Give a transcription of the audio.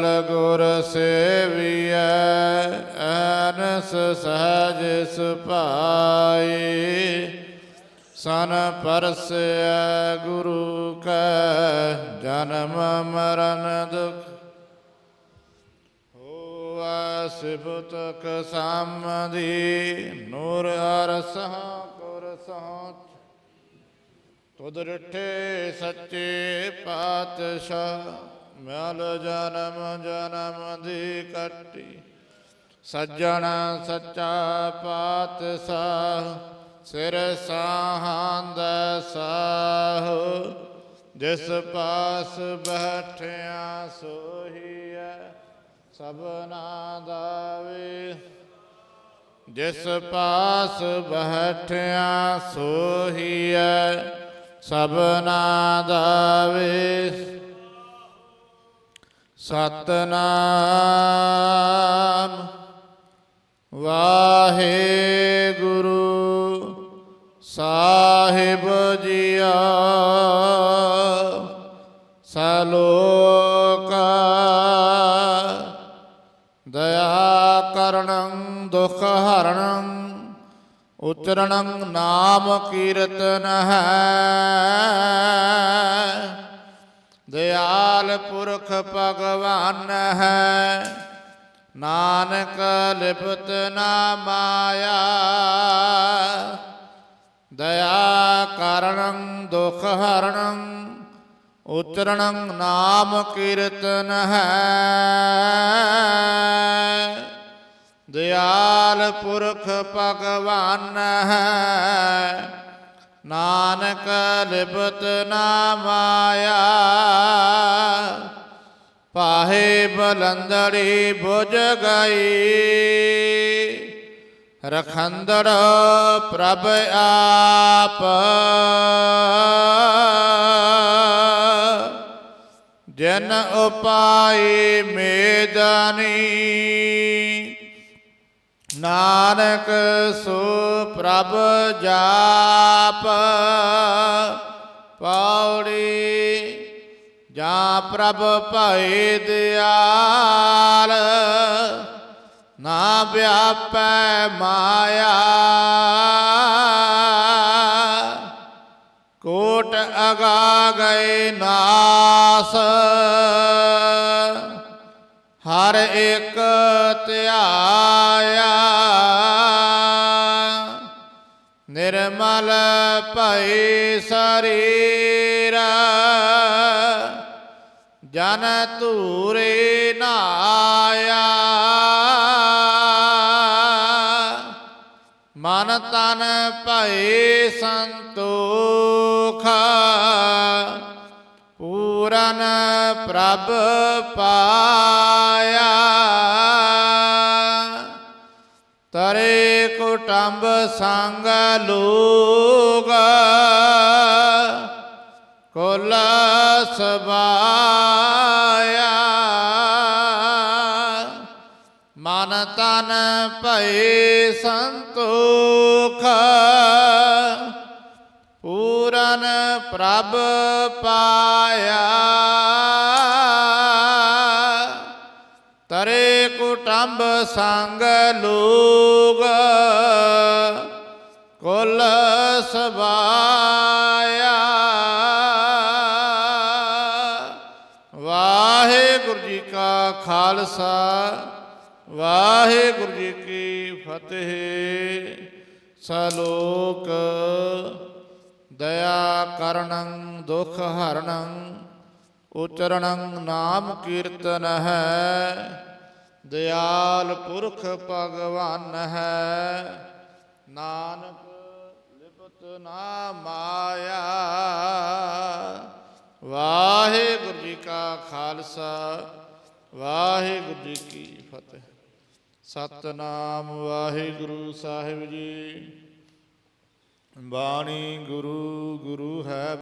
ਗੁਰ ਸੇਵੀਐ ਅਨਸ ਸਹਜ ਸੁਭਾਈ। ਸਨ ਪਰਸੈ ਗੁਰੂ ਕੈ, ਜਨਮ ਮਰਨ ਦੁਖ। ਹੋਆ ਸਿਬਤਕ ਸਾਮਦੀ, ਨੂਰ ਅਰਸਹ ਕੁਰ ਸਹ। ਤੁਧ ਰਿਠੇ ਸੱਚੇ ਪਾਤਸ਼ਾਹ। ਮਿਲ ਜਨਮ ਜਨਮ ਦੀ ਕੱਟੀ। ਸੱਜਣ ਸੱਚਾ ਪਾਤਸ਼ਾਹ, ਸਿਰ ਸਾਹ ਦਾ ਸਾਹ। ਜਿਸ ਪਾਸ ਬੈਠਿਆ ਸੋਹੀਐ ਸਭਨਾ ਦਾ ਵੇ ਜਿਸ ਪਾਸ ਬੈਠਿਆ ਸੋਹੀਐ ਸਭਨਾ ਦਾ ਵੇ ਸਤਨਾਮ। ਵਾਹਿਗੁਰੂ ਸਾਹਿਬ ਜੀਆ। ਸਲੋਕ ਦਇਆ ਕਰਣੰ ਦੁਖ ਹਰਣੰ ਉਚਰਣੰ ਨਾਮ ਕੀਰਤਨ ਹੈ। ਦਿਆਲ ਪੁਰਖ ਭਗਵਾਨ ਹੈ। ਨਾਨਕ ਲਿਪਤ ਨਾ ਮਾਇਆ। ਦਇਆ ਕਰਣੰ ਦੁਖ ਹਰਣੰ ਉਚਰਣੰ ਨਾਮ ਕੀਰਤਨ ਹੈ। ਦਿਆਲ ਪੁਰਖ ਭਗਵਾਨ ਹੈ। ਨਾਨਕ ਲਿਪਤ ਨਾ ਮਾਇਆ। ਪਾਹੇ ਬਲੰਦੜੀ ਬੁਝ ਗਈ। ਰਖੰਦੜ ਪ੍ਰਭ ਆਪ। ਜਨ ਉਪਾਈ ਮੇਦਨੀ। ਨਾਨਕ ਸੋ ਪ੍ਰਭ ਜਾਪ, ਪੌੜੀ ਜਾਂ ਪ੍ਰਭ ਭਏ ਦਿਆਲ, ਨਾ ਵਿਆਪੈ ਮਾਇਆ। ਕੋਟ ਅਗਾ ਗਏ ਨਾਸ। ਹਰ ਇੱਕ ਧਿਆਇਆ। ਨਿਰਮਲ ਭਈ ਸਰੀਰ ਜਨ ਧੂਰੇ ਨਾਇਆ। ਮਨ ਤਨ ਭਏ ਸੰਤੋਖ ਪੂਰਨ ਪ੍ਰਭ ਪਾਇਆ। ਤਰੇ ਕੁਟੰਬ ਸੰਗ ਲੋਗ ਕੋਲ ਸਬਾਇਆ ਮਨ ਤਨ ਭਏ ਸੰਤੋਖ ਪੂਰਨ ਪ੍ਰਭ ਪਾਇਆ। ਤਰੇ ਕੁਟੰਬ ਸੰਗ ਲੋਗ ਕੁਲ ਸਬਾਇਆ ਵਾਹਿਗੁਰੂ ਜੀ ਕਾ ਖਾਲਸਾ, ਵਾਹਿਗੁਰੂ ਜੀ ਕੀ ਫਤਿਹ। ਸਲੋਕ ਦਇਆ ਕਰਣੰ ਦੁਖ ਹਰਣੰ ਉਚਰਣੰ ਨਾਮ ਕੀਰਤਨ ਹੈ। ਦਿਆਲ ਪੁਰਖ ਭਗਵਾਨ ਹੈ। ਨਾਨਕ ਲਿਪਤ ਨਾ ਮਾਇਆ। ਵਾਹਿਗੁਰੂ ਜੀ ਕਾ ਖਾਲਸਾ, ਵਾਹਿਗੁਰੂ ਜੀ ਕੀ ਫਤਿਹ। ਸਤਨਾਮ ਵਾਹਿਗੁਰੂ ਸਾਹਿਬ ਜੀ। ਬਾਣੀ ਗੁਰੂ ਗੁਰੂ ਹੈ